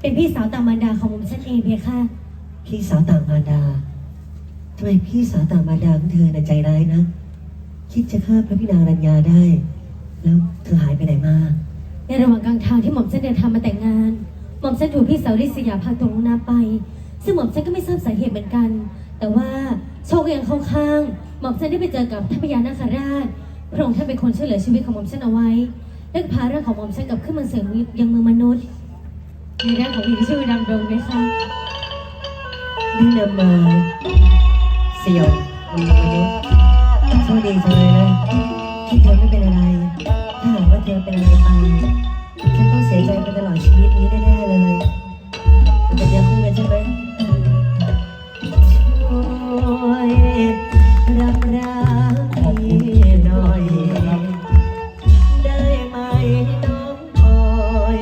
เป็นพี่สาวตามารดาของหม่อมฉันเองเพคะพี่สาวต่างมารดาทำไมพี่สาวต่างมารดาของเธอน่ะใจร้ายนะ คิดจะฆ่าพระพี่นางรัญญาได้ แล้วเธอหายไปไหนมา ในระหว่างกลางทางที่หม่อมฉันเดินทางมาแต่งงาน หม่อมฉันถูกพี่สาวริษยาพาตกลงน้ำไป ซึ่งหม่อมฉันก็ไม่ทราบสาเหตุเหมือนกัน แต่ว่าโชคยังเข้าข้าง หม่อมฉันได้ไปเจอกับท่านพญานาคราช พระองค์ท่านเป็นคนช่วยเหลือชีวิตของหม่อมฉันเอาไว้ และพาร่างของหม่อมฉันกลับขึ้นมาเสริมยังเมืองมนุษย์ ในร่างของหญิงชื่อดำดงไหมคะได้นำมาเสี่ยวมีมนุษย์โชคดีจังเลยนะที่เธอไม่เป็นอะไร ถ้าหากว่าเธอเป็นอะไรไปฉันต้องเสียใจไปตลอดชีวิตนี้แน่ๆเลย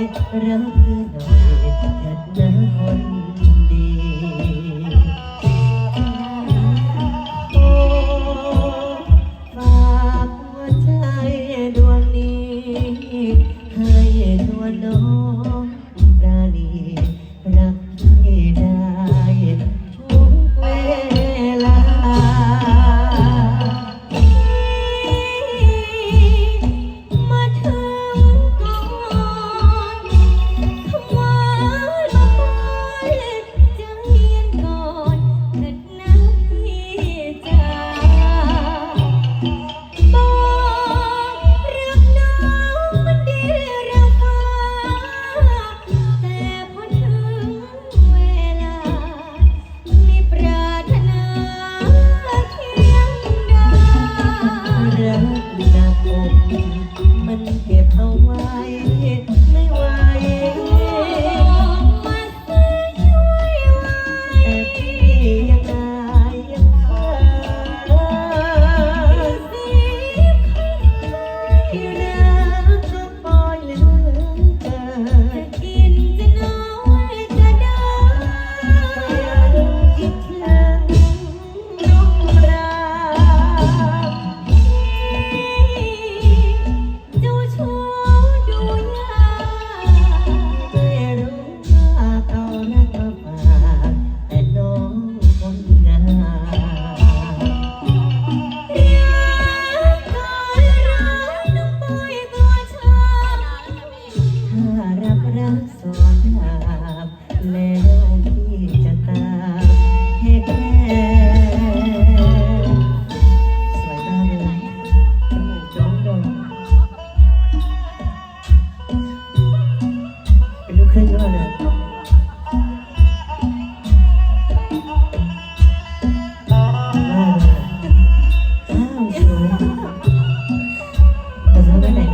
ยรักพี่หน่อยเถิดนะคนดี โอ้ฝากหัวใจดวงนี้ ให้ตัวน้องปราณี แ